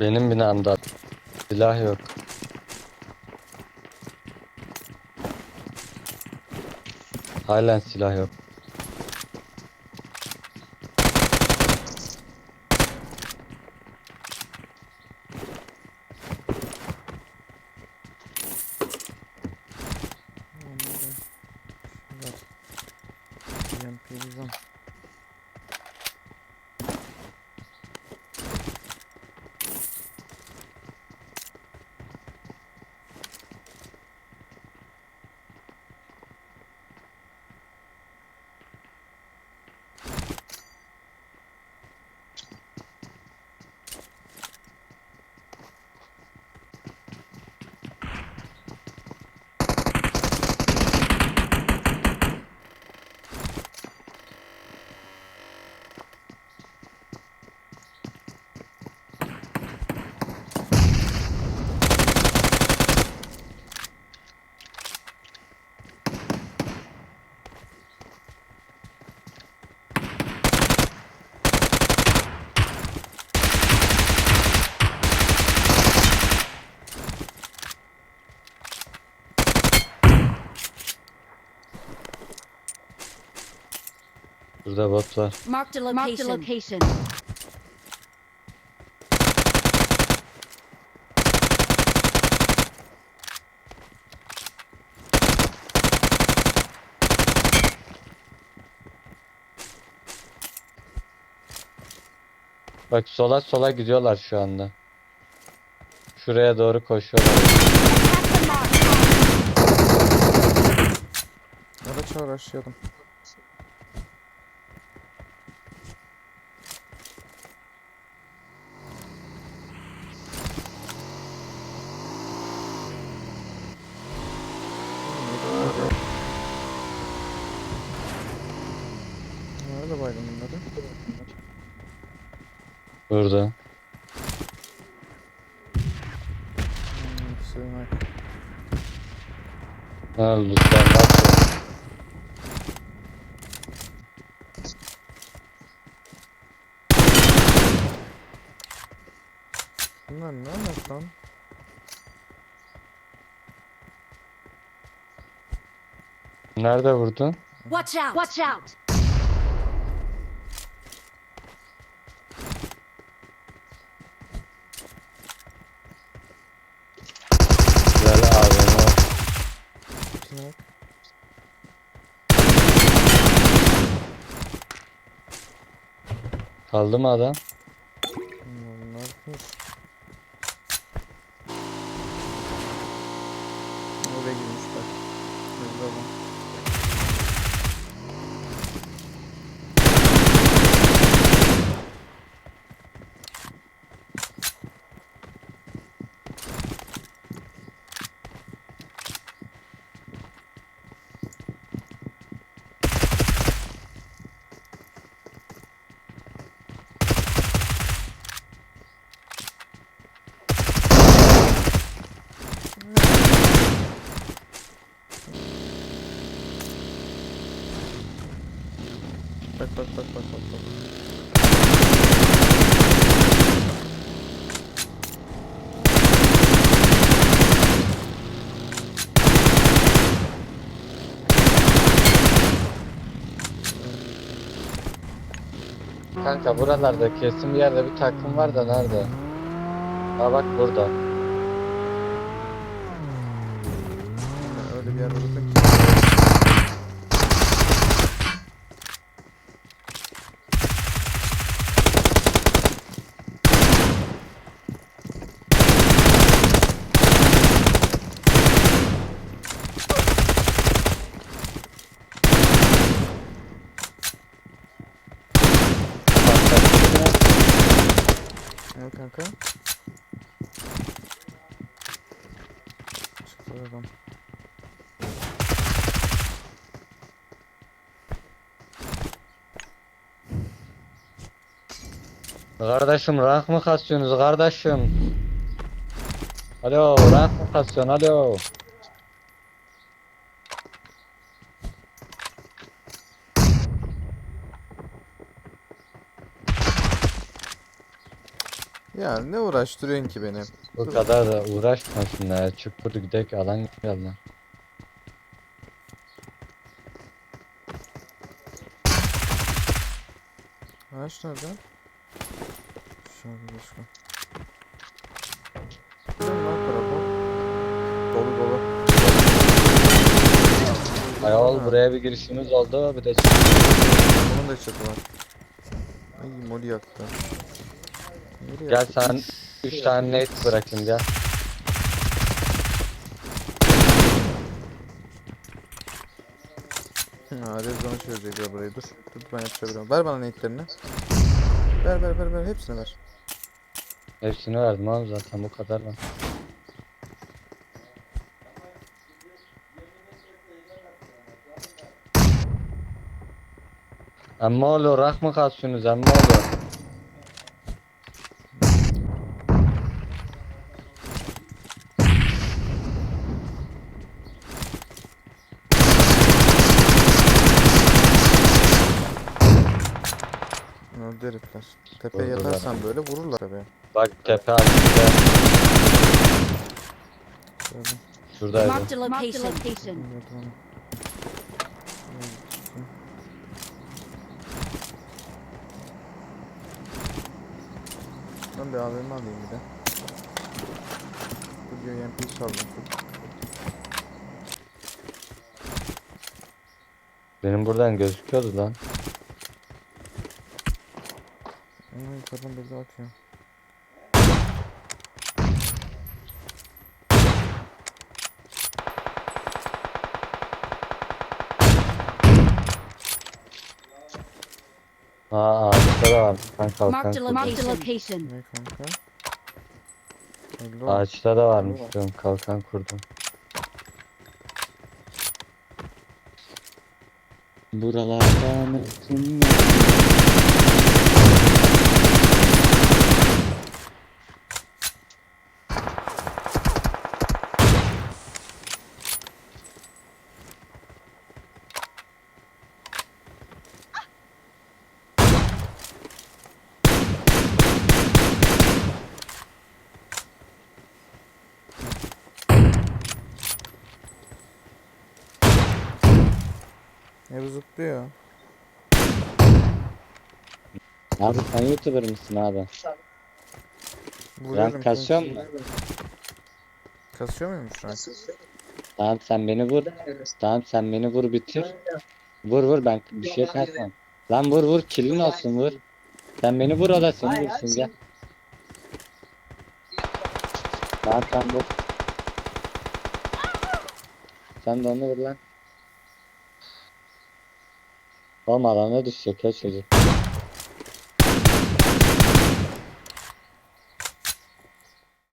Benim binamda silah yok. Halen silah yok. Burada bot var. Marked a location. Marked a location. Bak sola sola gidiyorlar şu anda. Şuraya doğru koşuyorlar. Araç araştırdım. Nerede baydın bunları? Burada. Hmm, sığınak. Ha lütfen nasıl? Bunlar ne alaka lan? Nerede vurdun? Watch out. Watch out. Sığınak. Kaldı mı adam? Bunlar ne yapmış? Oraya girmiş bak. Hızlı adam. Bak bak bak bak bak bak. Kanka buralarda kesin bir yerde bir takım var da nerede? Ha bak burada. Öyle bir yer olursa ki. Kanka. Çıktı adam. Kardeşim rank mı kasıyorsunuz kardeşim? Alo rank mı kasıyorsun alo? Ya ne uğraştırıyorsun ki beni? Bu kadar da uğraşmasınlar burada gidelim alan gel lan. Ağaç nerede? Şöyle başka. Dolu dolu. Ayol buraya bir girişimiz oldu bir de Bunun da çatı var. Ay moli yaktı. Nereye gel sen 3 tane net bırakayım gel. Ha, Rezon'u çözecekler burayı dur. Dur ben yapışabilirim. Ver bana nate'lerini. Ver ver ver ver hepsini ver. Hepsini verdim abi zaten bu kadar lan. Amma olur rak mı kasıyorsunuz amma olur. Öldü herifler. Tepeye Vurdular. yatarsan böyle vururlar tabii. Bak tepe açıkta. Şöyle. Şuradaydı. Marked a location. onu. Ben bir AVM alayım bir de. Bu UMP çaldım. Benim buradan gözüküyordu lan. Ama yukarıdan biri daha atıyor. Aa ağaçta da var. Kan kalkan kurdum. Marked a location. Ne kanka? Hello. Ağaçta da varmış diyorum kalkan kurdum. Buralardan ötüm Ev zıplıyor. Abi sen YouTuber mısın abi? Vuruyorum Rank kasıyor kanki. mu? Kasıyor muymuş rank? Tamam sen beni vur. Tamam sen beni vur bitir. Vur vur ben bir şey kasmam. Lan vur vur killin olsun vur. Sen beni vur o da seni vursun gel. Tamam sen vur. Sen de onu vur lan. Oğlum alana düşecek ya.